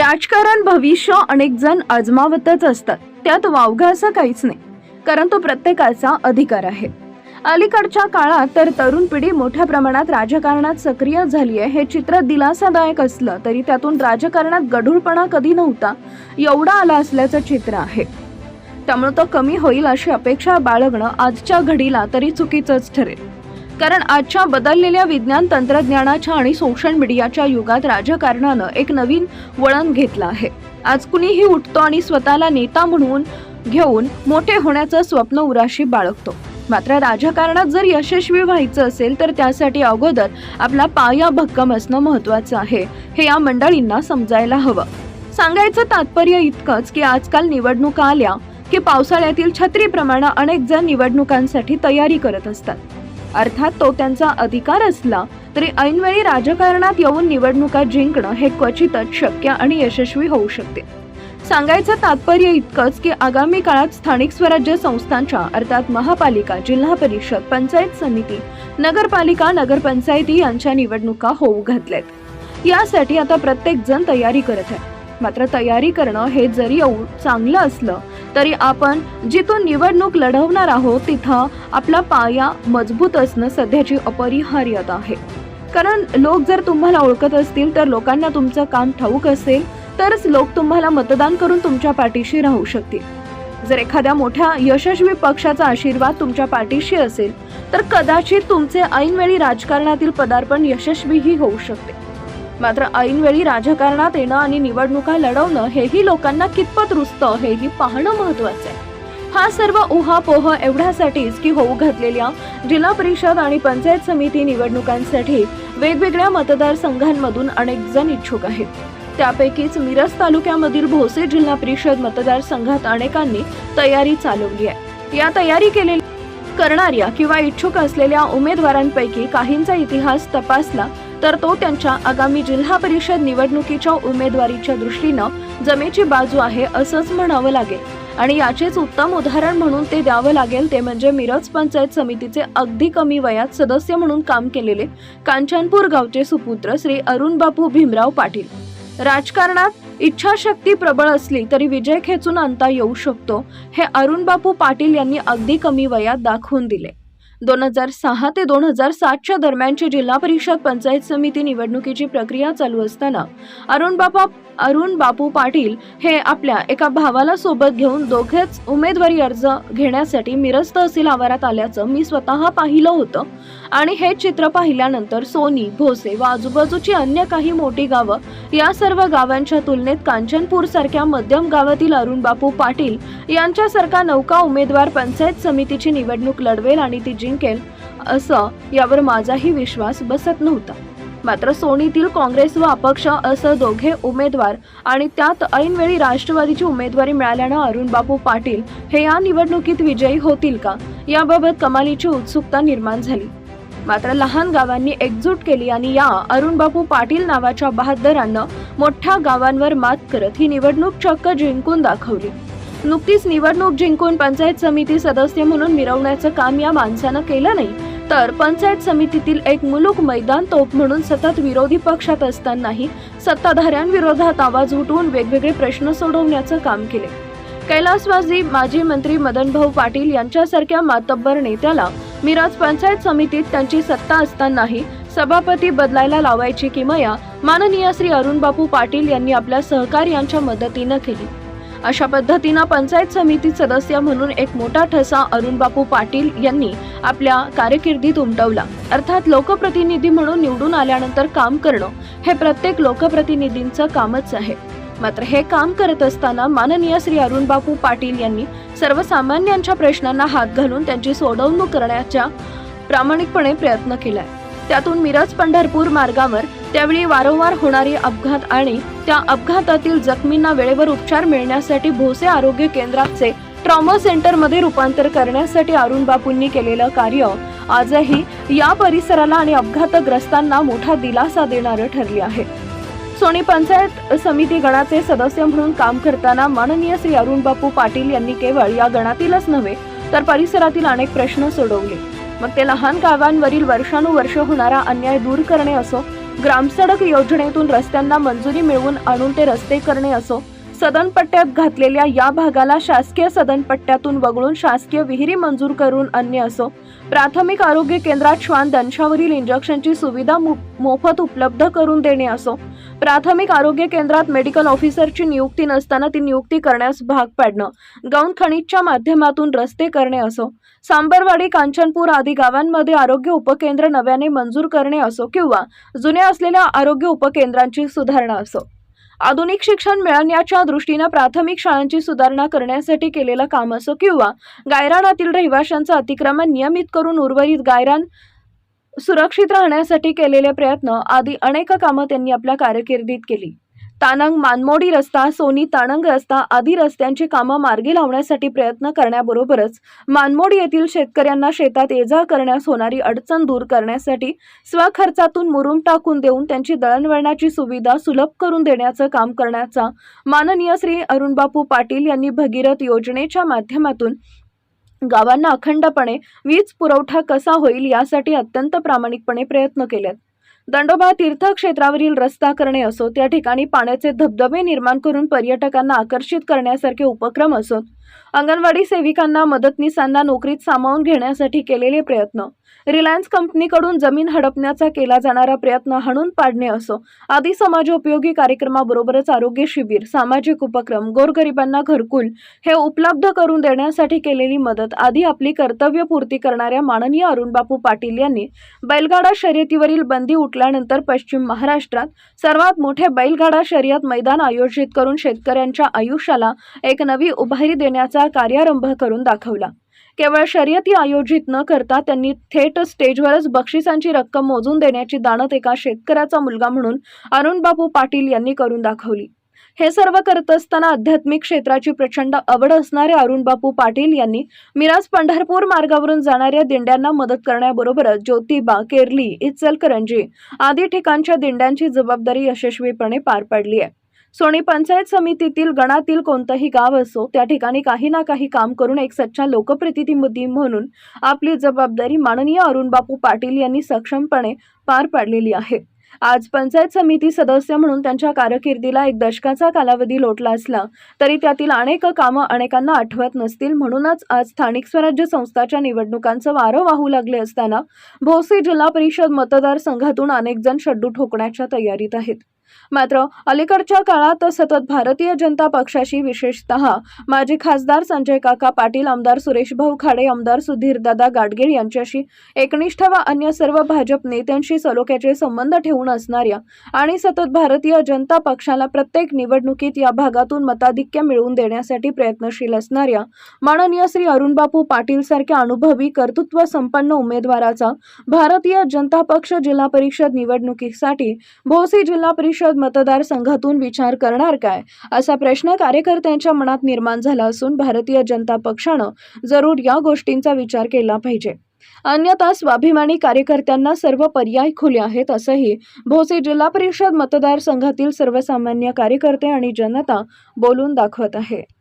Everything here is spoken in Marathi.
राजकारण भविष्य अनेक जण आजमावतच असतात. त्यात वावगा असं काहीच नाही. कारण तो प्रत्येकाचा अधिकार आहे. अलीकडच्या काळात तर तरुण पिढी मोठ्या प्रमाणात राजकारणात सक्रिय झाली आहे. हे चित्र दिलासादायक असलं तरी त्यातून राजकारणात गढूळपणा कधी नव्हता एवढा आला असल्याचं चित्र आहे. त्यामुळे तो कमी होईल अशी अपेक्षा बाळगणं आजच्या घडीला तरी चुकीचंच ठरेल. कारण आजच्या बदललेल्या विज्ञान तंत्रज्ञानाच्या आणि सोशल मीडियाच्या युगात राजकारणानं एक नवीन वळण घेतलं आहे. आज कुणीही उठतो आणि स्वतःला नेता म्हणून घेऊन मोठे होण्याचं स्वप्न उराशी बाळगतो. मात्र राजकारणात जर यशस्वी व्हायचं असेल तर त्यासाठी अगोदर आपला पाया भक्कम असणं महत्वाचं आहे हे या मंडळींना समजायला हवं. सांगायचं तात्पर्य इतकंच की आजकाल निवडणुका आल्या की पावसाळ्यातील छत्रीप्रमाणे अनेक जण निवडणुकांसाठी तयारी करत असतात. अर्थात तो त्यांचा अधिकार असला तरी ऐनवेळी राजकारणात येऊन निवडणुका जिंकणं हे क्वचितच शक्य आणि यशस्वी होऊ शकते. सांगायचं तात्पर्य इतकंच की आगामी काळात स्थानिक स्वराज्य संस्थांच्या अर्थात महापालिका जिल्हा परिषद पंचायत समिती नगरपालिका नगरपंचायती यांच्या निवडणुका होऊ घातल्यात. यासाठी आता प्रत्येक जण तयारी करत आहे. मात्र तयारी करणं हे जरी चांगलं असलं तरी आपण जिथून निवडणूक लढवणार आहोत तिथं आपला पाया मजबूत असणं सध्याची अपरिहार्यता आहे. कारण लोक जर तुम्हाला ओळखत असतील तर लोकांना तुमचं काम ठाऊक असेल तरच लोक तुम्हाला मतदान करून तुमच्या पाठीशी राहू शकतील. जर एखाद्या मोठ्या यशस्वी पक्षाचा आशीर्वाद तुमच्या पाठीशी असेल तर कदाचित तुमचे ऐनवेळी राजकारणातील पदार्पण यशस्वीही होऊ शकते. मात्र ऐनवेळी राजकारणात येणं आणि निवडणुका लढवणं हेही लोकांना कितपत रुचतं हेही पाहणं महत्वाचं आहे. हा सर्व उहापोह एवढ्यासाठीच की होऊ घातलेल्या जिल्हा परिषद आणि पंचायत समिती निवडणुकांसाठी वेगवेगळ्या मतदारसंघांमधून अनेक जण इच्छुक आहेत. त्यापैकीच मिरज तालुक्यामधील भोसे जिल्हा परिषद मतदारसंघात अनेकांनी तयारी चालवली आहे. या तयारी केलेल्या करणाऱ्या किंवा इच्छुक असलेल्या उमेदवारांपैकी काहींचा इतिहास तपासला तर तो त्यांच्या आगामी जिल्हा परिषद निवडणुकीच्या उमेदवारीच्या दृष्टीनं जमेची बाजू आहे असंच म्हणावं लागेल. आणि याचेच उत्तम उदाहरण म्हणून ते द्यावं लागेल ते म्हणजे मिरज पंचायत समितीचे अगदी कमी वयात सदस्य म्हणून काम केलेले कांचनपूर गावचे सुपुत्र श्री अरुण बापू भीमराव पाटील. राजकारणात इच्छाशक्ती प्रबळ असली तरी विजय खेचून आणता येऊ शकतो हे अरुण बापू पाटील यांनी अगदी कमी वयात दाखवून दिले. दोन हजार सहा ते दोन हजार सातच्या दरम्यानची जिल्हा परिषद पंचायत समिती निवडणुकीची प्रक्रिया चालू असताना अरुण बापा अरुण बापू पाटील हे आपल्या एका भावाला सोबत घेऊन दोघेच उमेदवारी अर्ज घेण्यासाठी मिरज तहसील आवारात आल्याचं मी स्वतः पाहिलं होतं. आणि हे चित्र पाहिल्यानंतर सोनी भोसे व आजूबाजूची अन्य काही मोठी गावं या सर्व गावांच्या तुलनेत कांचनपूर सारख्या मध्यम गावातील अरुण बापू पाटील यांच्यासारखा नौका उमेदवार पंचायत समितीची निवडणूक लढवेल आणि ती जिंकेल असं यावर माझाही विश्वास बसत नव्हता. मात्र सोनीतील काँग्रेस व अपक्ष असं दोघे उमेदवार आणि त्यात ऐनवेळी राष्ट्रवादीची उमेदवारी मिळाल्यानं अरुणबापू पाटील हे या निवडणुकीत विजयी होतील का? याबाबत कमालीची उत्सुकता निर्माण झाली. मात्र लहान गावांनी एकजूट केली आणि या अरुणबापू पाटील नावाच्या बहादरांना मोठ्या गावांवर मात करत ही निवडणूक चक्क जिंकून दाखवली. नुकतीच निवडणूक जिंकून पंचायत समिती सदस्य म्हणून मिरवण्याचं काम या माणसानं केलं नाही. तर पंचायत समितीतील एक मुलूक मैदान तोप म्हणून सतत विरोधी पक्षात असतानाही सत्ताधाऱ्यांविरोधात आवाज उठवून वेगवेगळे प्रश्न सोडवण्याचं काम केले. कैलासवासी माजी मंत्री मदनभाऊ पाटील यांच्यासारख्या मातब्बर नेत्याला मिराज पंचायत समितीत त्यांची सत्ता असतानाही सभापती बदलायला लावायची किमया माननीय श्री अरुणबापू पाटील यांनी आपल्या सहकार्यांच्या मदतीनं केली. अशा पद्धतीनं पंचायत समिती सदस्य म्हणून एक मोठा ठसा अरुणबापू पाटील यांनी आपल्या कारकिर्दीत उमटवला. अर्थात लोकप्रतिनिधी म्हणून निवडून आल्यानंतर काम करणं हे प्रत्येक लोकप्रतिनिधींचं कामच आहे. मात्र हे काम करत असताना माननीय श्री अरुणबापू पाटील यांनी सर्वसामान्यांच्या प्रश्नांना हात घालून त्यांची सोडवणूक करण्याच्या प्रामाणिकपणे प्रयत्न केलाय. त्यातून मिरज पंढरपूर मार्गावर त्यावेळी वारंवार होणारे अपघात आणि त्या अपघातातील जखमींना वेळेवर उपचार मिळण्यासाठी भोसे आरोग्य केंद्राचे ट्रॉमा सेंटरमध्ये रूपांतर करण्यासाठी अरुण बापूंनी केलेलं कार्य आजही या परिसराला आणि अपघातग्रस्तांना मोठा दिलासा देणारं ठरले आहे. सोनी पंचायत समिती गणाचे सदस्य म्हणून काम करताना माननीय श्री अरुण बापू पाटील यांनी केवळ या गणातीलच नव्हे तर परिसरातील अनेक प्रश्न सोडवले. मग ते लहान गावांवरील वर्षानुवर्ष होणारा अन्याय दूर करणे असो ग्रामसडक योजनेतून रस्त्यांना मंजुरी मिळवून आणून ते रस्ते करणे असो सदनपट्ट्यात घातलेल्या या भागाला शासकीय सदनपट्ट्यातून वगळून शासकीय विहिरी मंजूर करून आणणे असो प्राथमिक आरोग्य केंद्रात श्वान दंशावरील इंजेक्शनची सुविधा मो- मोफत उपलब्ध करून देणे असो प्राथमिक आरोग्य केंद्रात मेडिकल ऑफिसरची नियुक्ती नसताना ती नियुक्ती करण्यास भाग पाडणं गौण खनिजच्या माध्यमातून रस्ते करणे असो सांबरवाडी कांचनपूर आदी गावांमध्ये आरोग्य उपकेंद्र नव्याने मंजूर करणे असो किंवा जुन्या असलेल्या आरोग्य उपकेंद्रांची सुधारणा असो. आधुनिक शिक्षण मिळवण्याच्या दृष्टीनं प्राथमिक शाळांची सुधारणा करण्यासाठी केलेलं काम असो किंवा गायरानातील रहिवाशांचं अतिक्रमण नियमित करून उर्वरित गायरान सुरक्षित राहण्यासाठी केलेले प्रयत्न आदी अनेक कामं त्यांनी आपल्या कारकिर्दीत केली. तानंग मानमोडी रस्ता सोनी ताणंग रस्ता आदी रस्त्यांची कामं मार्गी लावण्यासाठी प्रयत्न करण्याबरोबरच मानमोडी येथील शेतकऱ्यांना शेतात ये जा करण्यास होणारी अडचण दूर करण्यासाठी स्वखर्चातून मुरुम टाकून देऊन त्यांची दळणवळणाची सुविधा सुलभ करून देण्याचं काम करण्याचा माननीय श्री अरुणबापू पाटील यांनी भगीरथ योजनेच्या माध्यमातून गावांना अखंडपणे वीज पुरवठा कसा होईल यासाठी अत्यंत प्रामाणिकपणे प्रयत्न केलेत. दंडोबा तीर्थक्षेत्रावरील रस्ता करणे असो त्या ठिकाणी पाण्याचे धबधबे निर्माण करून पर्यटकांना आकर्षित करण्यासारखे उपक्रम असोत अंगणवाडी सेविकांना मदतनीसांना नोकरीत सामावून घेण्यासाठी केलेले प्रयत्न. रिलायन्स कंपनीकडून जमीन हडपण्याचा केला जाणारा प्रयत्न हाणून पाडणे असो आदी समाजोपयोगी कार्यक्रमाबरोबरच आरोग्य शिबिर सामाजिक उपक्रम गोरगरिबांना घरकुल हे उपलब्ध करून देण्यासाठी केलेली मदत आदी आपली कर्तव्य पूर्ती करणाऱ्या माननीय अरुणबापू पाटील यांनी बैलगाडा शर्यतीवरील बंदी उठल्यानंतर पश्चिम महाराष्ट्रात सर्वात मोठे बैलगाडा शर्यत मैदान आयोजित करून शेतकऱ्यांच्या आयुष्याला एक नवी उभारी करण्याचा कार्यारंभ करून दाखवला. केवळ शर्यती आयोजित न करता त्यांनी थेट स्टेजवरच बक्षिसांची रक्कम मोजून देण्याची दाणत एका शेतकऱ्याचा मुलगा म्हणून अरुणबापू पाटील यांनी करून दाखवली. हे सर्व करत असताना आध्यात्मिक क्षेत्राची प्रचंड आवड असणारे अरुणबापू पाटील यांनी मिराज पंढरपूर मार्गावरून जाणाऱ्या दिंड्यांना मदत करण्याबरोबरच ज्योतिबा केरली इचलकरंजी आदी ठिकाणच्या दिंड्यांची जबाबदारी यशस्वीपणे पार पाडली आहे. सोनी पंचायत समितीतील गणातील कोणतंही गाव असो त्या ठिकाणी काही ना काही काम करून एक सच्चा लोकप्रतिनिधी म्हणून आपली जबाबदारी माननीय अरुणबापू पाटील यांनी सक्षमपणे पार पाडलेली आहे. आज पंचायत समिती सदस्य म्हणून त्यांच्या कारकिर्दीला एक दशकाचा कालावधी लोटला असला तरी त्यातील अनेक कामं अनेकांना आठवत नसतील म्हणूनच आज स्थानिक स्वराज्य संस्थाच्या निवडणुकांचं वारं वाहू लागले असताना भोसे जिल्हा परिषद मतदारसंघातून अनेक जण शड्डू ठोकण्याच्या तयारीत आहेत. मात्र अलीकडच्या काळात सतत भारतीय जनता पक्षाशी विशेषतः माजी खासदार संजय काका पाटील आमदार सुरेश भाऊ खाडे आमदार सुधीरदादा गाडगीळ यांच्याशी एकनिष्ठ व अन्य सर्व भाजप नेत्यांशी सलोख्याचे संबंध ठेवून असणाऱ्या आणि सतत भारतीय जनता पक्षाला प्रत्येक निवडणुकीत या भागातून मताधिक्य मिळवून देण्यासाठी प्रयत्नशील असणाऱ्या माननीय श्री अरुणबापू पाटील सारख्या अनुभवी कर्तृत्व संपन्न उमेदवाराचा भारतीय जनता पक्ष जिल्हा परिषद निवडणुकीसाठी भोसी जिल्हा परिषद परिषद मतदारसंघातून विचार करणार काय? असा प्रश्न कार्यकर्त्यांच्या मनात निर्माण झाला असून भारतीय जनता पक्षानं जरूर या गोष्टींचा विचार केला पाहिजे. अन्यथा स्वाभिमानी कार्यकर्त्यांना सर्व पर्याय खुले आहेत असंही भोसे जिल्हा परिषद मतदारसंघातील सर्वसामान्य कार्यकर्ते आणि जनता बोलून दाखवत आहे.